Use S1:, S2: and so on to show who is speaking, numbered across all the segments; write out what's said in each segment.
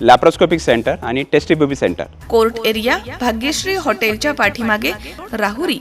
S1: Laparoscopic centre आणि test tube baby centre
S2: court area Bhagyashri हॉटेलच्या पाठीमागे राहुरी.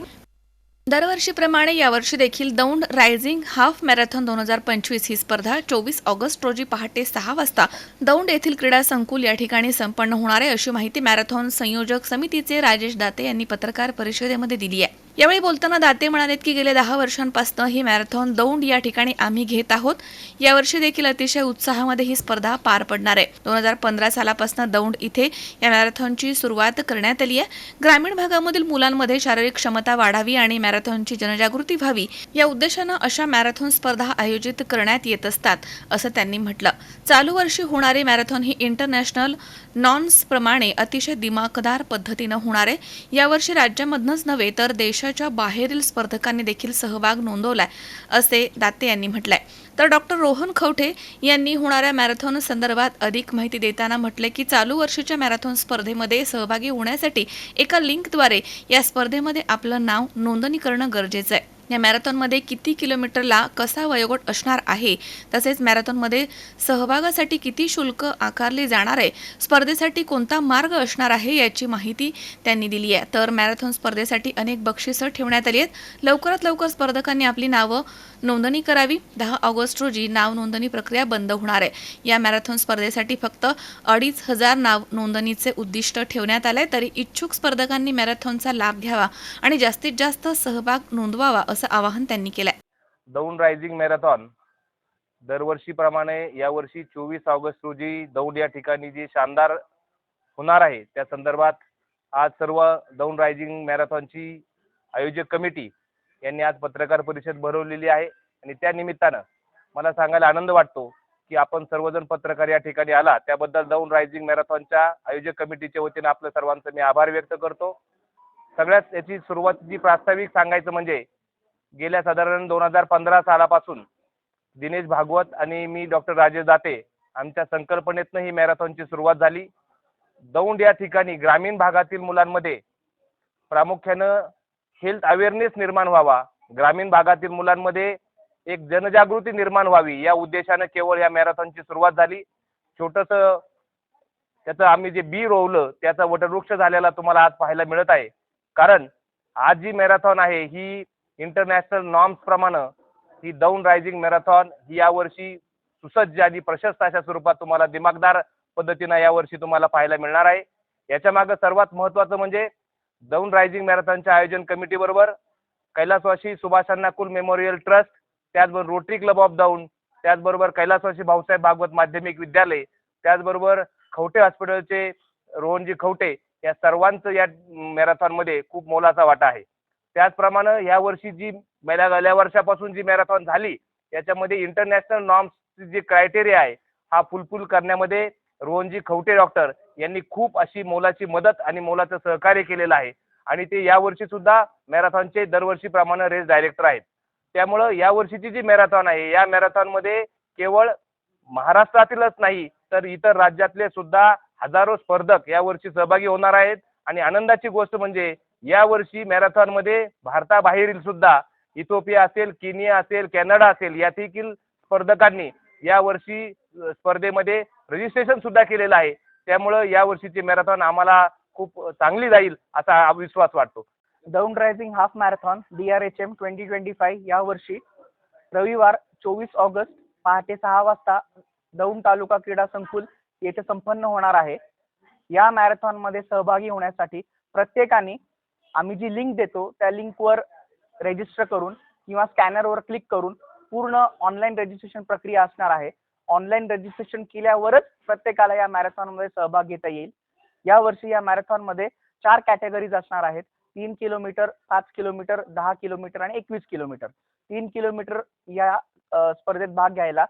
S2: दरवर्षीप्रमाणे यावर्षी देखील दौंड रायझिंग हाफ मॅरेथॉन दोन हजार पंचवीस ही स्पर्धा चोवीस ऑगस्ट रोजी पहाटे सहा वाजता दौंड येथील क्रीडा संकुल या ठिकाणी संपन्न होणार आहे अशी माहिती मॅरेथॉन संयोजक समितीचे राजेश दाते यांनी पत्रकार परिषदेमध्ये दिली आहे. यावेळी बोलताना दाते म्हणालेत की गेल्या दहा वर्षांपासून ही मॅरेथॉन दौंड या ठिकाणी आम्ही घेत आहोत. यावर्षी देखील अतिशय उत्साहामध्ये ही स्पर्धा पार पडणार आहे. दोन हजार पंधरा सालापासून दौंड इथे या मॅरेथॉनची सुरुवात करण्यात आली आहे. ग्रामीण भागामधील मुलांमध्ये शारीरिक क्षमता वाढावी आणि मॅरेथॉनची जनजागृती व्हावी या उद्देशानं अशा मॅरेथॉन स्पर्धा आयोजित करण्यात येत असतात असं त्यांनी म्हटलं. चालू वर्षी होणारी मॅरेथॉन ही इंटरनॅशनल नॉन्स प्रमाणे अतिशय दिमाखदार पद्धतीनं होणार आहे. यावर्षी राज्यामधनंच नव्हे तर देश देशाच्या बाहेरील स्पर्धकांनी देखील सहभाग नोंदवलाय असे दाते यांनी म्हटलंय. तर डॉक्टर रोहन खवठे यांनी होणाऱ्या मॅरेथॉन संदर्भात अधिक माहिती देताना म्हटले की चालू वर्षीच्या मॅरेथॉन स्पर्धेमध्ये सहभागी होण्यासाठी एका लिंकद्वारे या स्पर्धेमध्ये आपलं नाव नोंदणी करणं गरजेचं आहे. या मॅरेथॉनमध्ये किती किलोमीटरला कसा वयोगट असणार आहे? तसेच मॅरेथॉनमध्ये सहभागासाठी किती शुल्क आकारले जाणार आहे? स्पर्धेसाठी कोणता मार्ग असणार आहे याची माहिती त्यांनी दिली आहे. तर मॅरेथॉन स्पर्धेसाठी अनेक बक्षिसं ठेवण्यात आली आहेत. लवकरात लवकर स्पर्धकांनी आपली नावं नोंदणी करावी. दहा ऑगस्ट रोजी नाव नोंदणी प्रक्रिया बंद होणार आहे. या मॅरेथॉन स्पर्धेसाठी फक्त अडीच हजार नाव नोंदणीचे उद्दिष्ट ठेवण्यात आले. तरी इच्छुक स्पर्धकांनी मॅरेथॉनचा लाभ घ्यावा आणि जास्तीत जास्त सहभाग नोंदवावा असं आवाहन त्यांनी केलंय.
S3: Daund rising marathon. दरवर्षीप्रमाणे यावर्षी चोवीस ऑगस्ट रोजी दौंड या ठिकाणी जी शानदार होणार आहे त्या संदर्भात आज सर्व दौंड रायझिंग मॅरेथॉनची आयोजक कमिटी यांनी आज पत्रकार परिषद भरवलेली आहे आणि त्या निमित्तानं मला सांगायला आनंद वाटतो की आपण सर्वजण पत्रकार या ठिकाणी आला. त्याबद्दल जाऊन रायझिंग मॅरेथॉनच्या आयोजक कमिटीच्या वतीनं आपलं सर्वांचं मी आभार व्यक्त करतो. सगळ्यात याची सुरुवात जी प्रास्ताविक सांगायचं म्हणजे गेल्या साधारण दोन हजार पंधरा सालापासून दिनेश भागवत आणि मी डॉक्टर राजेश दाते आमच्या संकल्पनेतनं ही मॅरेथॉनची सुरुवात झाली. दौंड या ठिकाणी ग्रामीण भागातील मुलांमध्ये प्रामुख्यानं हेल्थ अवेअरनेस निर्माण व्हावा. ग्रामीण भागातील मुलांमध्ये एक जनजागृती निर्माण व्हावी. या उद्देशानं केवळ या मॅरेथॉनची सुरुवात झाली. छोटंसं त्याचं आम्ही जे बी रोवलं त्याचा वटवृक्ष झालेला तुम्हाला आज पाहायला मिळत आहे. कारण आज जी मॅरेथॉन आहे ही इंटरनॅशनल नॉर्म्स प्रमाणे ही दौंड रायझिंग मॅरेथॉन ही यावर्षी सुसज्ज आणि प्रशस्त अशा स्वरूपात तुम्हाला दिमागदार पद्धतीनं यावर्षी तुम्हाला पाहायला मिळणार आहे. याच्या मागं सर्वात महत्त्वाचं म्हणजे दौंड रायझिंग मॅरेथॉनच्या आयोजन कमिटीबरोबर कैलासवासी सुभाषांना कुल मेमोरियल ट्रस्ट त्याचबरोबर रोटरी क्लब ऑफ दौंड त्याचबरोबर कैलासवासी भाऊसाहेब भागवत माध्यमिक विद्यालय त्याचबरोबर खवटे हॉस्पिटलचे रोहनजी खवटे या सर्वांचं या मॅरेथॉनमध्ये खूप मोलाचा वाटा आहे. त्याचप्रमाणे या वर्षी जी गेल्या गेल्या वर्षापासून जी मॅरेथॉन झाली याच्यामध्ये इंटरनॅशनल नॉर्म्स जी क्रायटेरिया आहे हा फुलफुल करण्यामध्ये रोहनजी खवटे डॉक्टर यांनी खूप अशी मोलाची मदत आणि मोलाचं सहकार्य केलेलं आहे. आणि ते यावर्षी सुद्धा मॅरेथॉनचे दरवर्षीप्रमाणे रेस डायरेक्टर आहेत. त्यामुळं यावर्षीची जी मॅरेथॉन आहे या मॅरेथॉनमध्ये केवळ महाराष्ट्रातीलच नाही तर इतर राज्यातले सुद्धा हजारो स्पर्धक यावर्षी सहभागी होणार आहेत. आणि आनंदाची गोष्ट म्हणजे यावर्षी मॅरेथॉनमध्ये भारताबाहेरील सुद्धा इथोपिया असेल केनिया असेल कॅनडा असेल या देखील स्पर्धकांनी यावर्षी स्पर्धेमध्ये रजिस्ट्रेशन सुद्धा केलेलं आहे. त्यामुळं या वर्षीची मॅरेथॉन आम्हाला खूप चांगली जाईल असा विश्वास वाटतो.
S4: Daund rising half marathon D R H M twenty twenty five यावर्षी रविवार चोवीस ऑगस्ट पहाटे सहा वाजता दौंड तालुका क्रीडा संकुल येथे संपन्न होणार आहे. या मॅरेथॉनमध्ये सहभागी होण्यासाठी प्रत्येकाने आम्ही जी लिंक देतो त्या लिंकवर रेजिस्टर करून किंवा स्कॅनरवर क्लिक करून पूर्ण ऑनलाईन रजिस्ट्रेशन प्रक्रिया असणार आहे. ऑनलाईन रजिस्ट्रेशन केल्यावरच प्रत्येकाला या मॅरेथॉनमध्ये सहभाग घेता येईल. या वर्षी या मॅरेथॉनमध्ये चार कॅटेगरीज असणार आहेत. तीन किलोमीटर पाच किलोमीटर दहा किलोमीटर आणि एकवीस किलोमीटर तीन किलोमीटर या स्पर्धेत भाग घ्यायला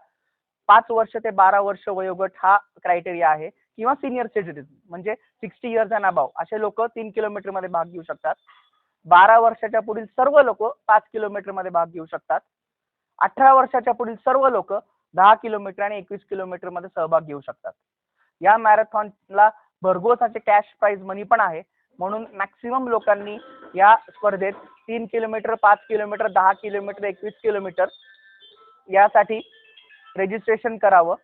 S4: पाच वर्ष ते बारा वर्ष वयोगट हा क्रायटेरिया आहे. किंवा सिनियर सिटीजन म्हणजे सिक्स्टी इयर्स अँड अबाव असे लोक तीन किलोमीटरमध्ये भाग घेऊ शकतात. बारा वर्षाच्या पुढील सर्व लोक पाच किलोमीटरमध्ये भाग घेऊ शकतात. अठरा वर्षाच्या पुढील सर्व लोक दहा किलोमीटर आणि एकवीस किलोमीटरमध्ये सहभाग घेऊ शकतात. या मॅरेथॉनला भरघोस असे कॅश प्राईज मनी पण आहे. म्हणून मॅक्सिमम लोकांनी या स्पर्धेत तीन किलोमीटर पाच किलोमीटर दहा किलोमीटर एकवीस किलोमीटर यासाठी रजिस्ट्रेशन करावं.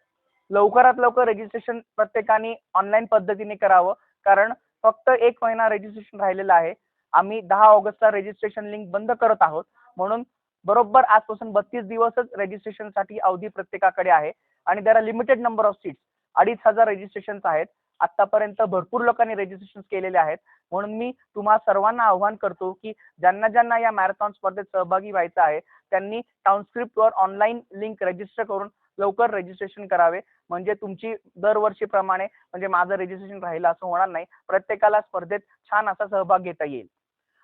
S4: लवकरात लवकर रजिस्ट्रेशन प्रत्येकाने ऑनलाईन पद्धतीने करावं. कारण फक्त एक महिना रजिस्ट्रेशन राहिलेलं आहे. आम्ही दहा ऑगस्टला रजिस्ट्रेशन लिंक बंद करत आहोत. म्हणून बरोबर आजपासून बत्तीस दिवसच रजिस्ट्रेशनसाठी अवधी प्रत्येकाकडे आहे. आणि त्याला लिमिटेड नंबर ऑफ सीट्स अडीच हजार रजिस्ट्रेशन आहेत. आतापर्यंत भरपूर लोकांनी रजिस्ट्रेशन केलेले आहेत. म्हणून मी तुम्हा सर्वांना आव्हान करतो की ज्यांना ज्यांना या मॅरेथॉन स्पर्धेत सहभागी व्हायचं आहे त्यांनी टाउनस्क्रिप्टवर ऑनलाईन लिंक रजिस्टर करून लवकर रजिस्ट्रेशन करावे. म्हणजे तुमची दरवर्षीप्रमाणे म्हणजे माझं रजिस्ट्रेशन राहिलं असं होणार नाही. प्रत्येकाला स्पर्धेत छान असा सहभाग घेता येईल.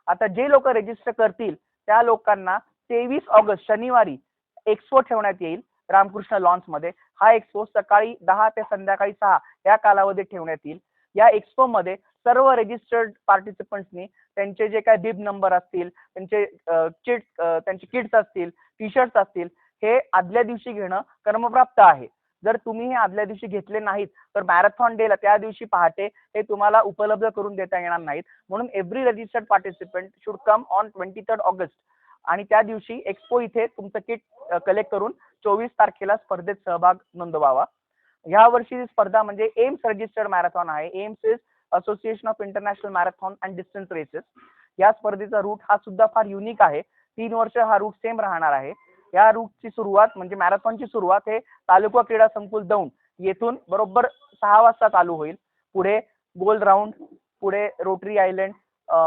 S4: आता जे लोक रजिस्टर करतील त्या लोकांना तेवीस ऑगस्ट शनिवारी एक्सपो ठेवण्यात येईल रामकृष्ण लॉन्समध्ये. हा एक्सपो सकाळी दहा ते संध्याकाळी सहा या कालावधीत ठेवण्यात येईल. या एक्सपो मध्ये सर्व रजिस्टर्ड पार्टिसिपंट्सनी त्यांचे जे काय बिब नंबर असतील त्यांचे किट त्यांचे किट्स असतील टी शर्ट्स असतील हे आदल्या दिवशी घेणं कर्मप्राप्त आहे. जर तुम्ही हे आदल्या दिवशी घेतले नाहीत तर मॅरेथॉन डेला त्या दिवशी पहाटे हे तुम्हाला उपलब्ध करून देता येणार नाहीत. म्हणून every registered participant should come on twenty third August आणि त्या दिवशी एक्सपो इथे तुमचं किट कलेक्ट करून चोवीस तारखेला स्पर्धेत सहभाग नोंदवावा. या वर्षी स्पर्धा म्हणजे एम्स रजिस्टर्ड मॅरेथॉन आहे. AIMS is association of international marathon and distance races या स्पर्धेचा रूट हा सुद्धा फार युनिक आहे. तीन वर्ष हा रूट सेम राहणार आहे. या रूटची सुरुवात म्हणजे मॅरेथॉनची सुरुवात हे तालुका क्रीडा संकुल दौंड येथून बरोबर सहा वाजता चालू होईल. पुढे गोल राऊंड पुढे रोटरी आयलंड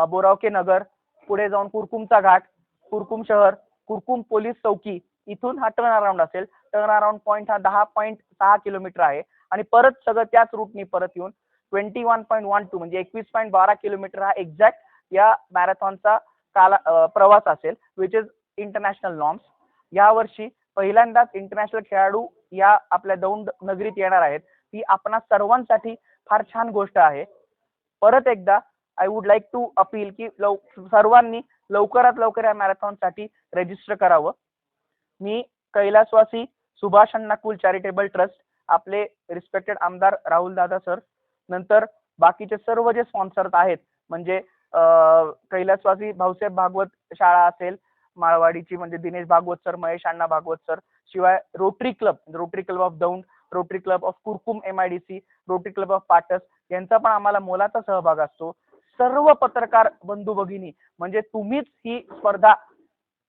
S4: बोरावके नगर पुढे जाऊन कुरकुमचा घाट कुरकुम शहर कुरकुम पोलीस चौकी इथून हा टर्न अराउंड असेल. टर्न अराउंड पॉईंट हा दहा पॉईंट सहा किलोमीटर आहे. आणि परत सगळं त्याच रूटनी परत येऊन twenty one point one two म्हणजे एकवीस पॉईंट बारा किलोमीटर हा एक्झॅक्ट या मॅरेथॉनचा काला प्रवास असेल विच इज इंटरनॅशनल नॉर्म्स यावर्षी पहिल्यांदाच इंटरनॅशनल खेळाडू या आपल्या दौंड नगरीत येणार आहेत. ही आपणा सर्वांसाठी फार छान गोष्ट आहे. परत एकदा I would like to appeal की लव सर्वांनी लवकरात लवकर या मॅरेथॉनसाठी रजिस्टर करावं. मी कैलासवासी सुभाष अण्णा कुल चॅरिटेबल ट्रस्ट आपले रिस्पेक्टेड आमदार राहुल दादा सर नंतर बाकीचे सर्व जे स्पॉन्सर्स आहेत म्हणजे कैलासवासी भाऊसाहेब भागवत शाळा असेल माळवाडीची म्हणजे दिनेश भागवत सर महेश अण्णा भागवत सर शिवाय rotary club rotary club of Daund rotary club of Kurkum M I D C rotary club of Patas यांचा पण आम्हाला मोलाचा सहभाग असतो. सर्व पत्रकार बंधू भगिनी म्हणजे तुम्हीच ही स्पर्धा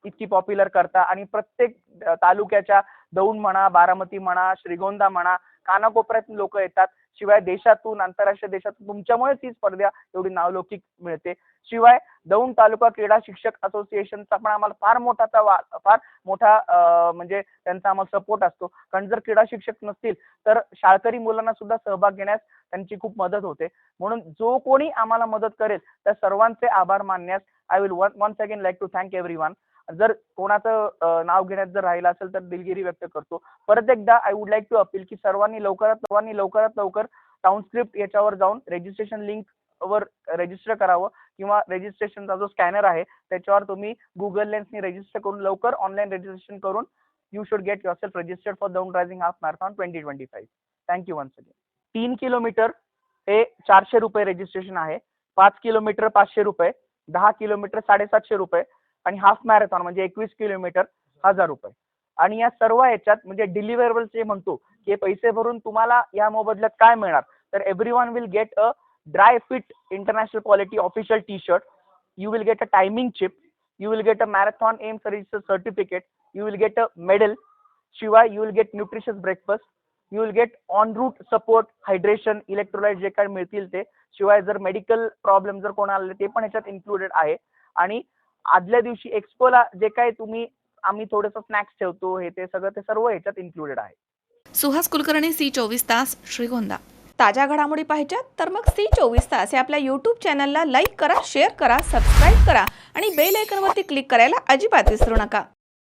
S4: इतकी पॉप्युलर करता आणि प्रत्येक तालुक्याच्या दौंड म्हणा बारामती म्हणा श्रीगोंदा म्हणा कानाकोपऱ्यातून लोक येतात. शिवाय देशातून आंतरराष्ट्रीय देशातून तुमच्यामुळेच ही स्पर्धा एवढी नावलौकिक मिळते. शिवाय दौंड तालुका क्रीडा शिक्षक असोसिएशनचा पण आम्हाला फार मोठा वा- फार मोठा म्हणजे त्यांचा आम्हाला सपोर्ट असतो. कारण जर क्रीडा शिक्षक नसतील तर शाळकरी मुलांना सुद्धा सहभाग घेण्यास त्यांची खूप मदत होते. म्हणून जो कोणी आम्हाला मदत करेल त्या सर्वांचे आभार मानण्यास I will one once again like to thank everyone जर कोणाचं नाव घेण्यात जर राहिलं असेल तर दिलगिरी व्यक्त करतो. परत एकदा I would like to appeal की सर्वांनी लवकरात सर्वांनी लवकरात लवकर टाउनस्क्रिप्ट याच्यावर जाऊन रजिस्ट्रेशन लिंक वर रजिस्टर करावं किंवा रजिस्ट्रेशनचा जो स्कॅनर आहे त्याच्यावर तुम्ही गुगल लेन्सनी रजिस्टर करून लवकर ऑनलाईन रजिस्ट्रेशन करून you should get yourself registered for Daund rising half marathon twenty twenty five thank you once again तीन किलोमीटर हे चारशे रुपये रजिस्ट्रेशन आहे. पाच किलोमीटर पाचशे रुपये. दहा किलोमीटर साडेसातशे रुपये. आणि हाफ मॅरेथॉन म्हणजे एकवीस किलोमीटर हजार रुपये. आणि या सर्व याच्यात म्हणजे डिलिव्हरेबल जे म्हणतो की पैसे भरून तुम्हाला या मोबदल्यात काय मिळणार? तर everyone will get a dry fit international quality official T shirt you will get a timing chip you will get a marathon M service certificate you will get a medal शिवाय you will get nutritious breakfast you will get on route support hydration electrolyte जे काय मिळतील ते. शिवाय जर medical problem जर कोणाला आले ते पण ह्याच्यात इन्क्लुडेड आहे. आणि आदल्या दिवशी एक्सपोला जे काय तुम्ही आम्ही थोडंसं स्नॅक्स ठेवतो हे ते सगळं ते सर्व ह्याच्यात इन्क्लुडेड आहे.
S2: सुहास कुलकर्णी सी चोवीस तास श्रीगोंदा. ताज्या घडामोडी पाहिजेत तर मग सी चोवीस तास या आपल्या यूट्यूब चॅनलला लाईक करा शेअर करा सबस्क्राईब करा आणि बेल आयकनवरती क्लिक करायला अजिबात विसरू नका.